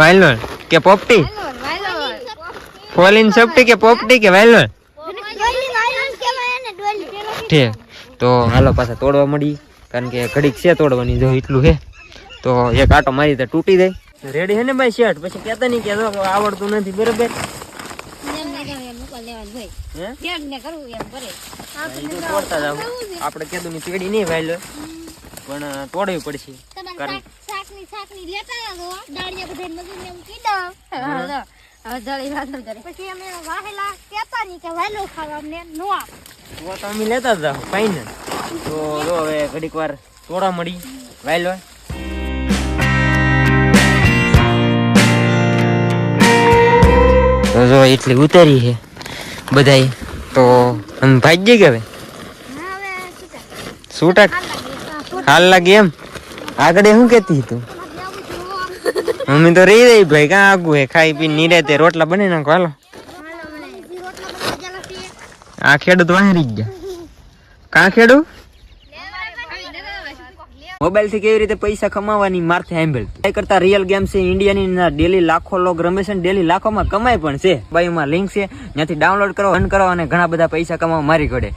વાયલોન કે પોપટી? ફોલિન સપટી કે પોપટી કે વાયલોન ઠીક. તો હાલો પાછા તોડવા મળી. કારણ કે ઘડીક છે તોડવાની જો એટલું છે. તો એક આટો મારી તો તૂટી જાય. રેડી હે ને ભાઈ શર્ટ પછી કહેતા નહીં કે જો આવડતું નથી બરોબર? હે? એ તોડતા આપણે કીધું ની પેઢી નહીં વાયલો પણ તોડવી પડશે. કારણ પછી અમે વાહેલા કેતા નહીં કે વહેલો ખાવા અમને નો આપે. તો તો લેતા જ જાવ ફાઇનલ તો જો હવે ઘડીક વાર તોડા મળી તો જો એટલી ઉતારી છે બધાય. તો અમે ભાગ્ય કે હવે? હવે શું થાય? છૂટા હાલ લાગે એમ? આગળ શું કેતી તું? મમ્મી તો રહી રહી ભાઈ, કાં આગું હે? ખાઈ પી નિરાતે રોટલા બની નાખો, હાલો. આ ખેડૂત વાહરી ગયા. કાં ખેડૂત મોબાઈલથી કેવી રીતે પૈસા કમાવાની મારથી એ કરતા રિયલ ગેમ છે ઇન્ડિયાની ડેલી લાખો લોક રમે છે ડેલી લાખોમાં કમાય પણ છે. બાઈમાં લિંક છે, ત્યાંથી ડાઉનલોડ કરો અન કરો અને ઘણા બધા પૈસા કમાવા મારી ઘડે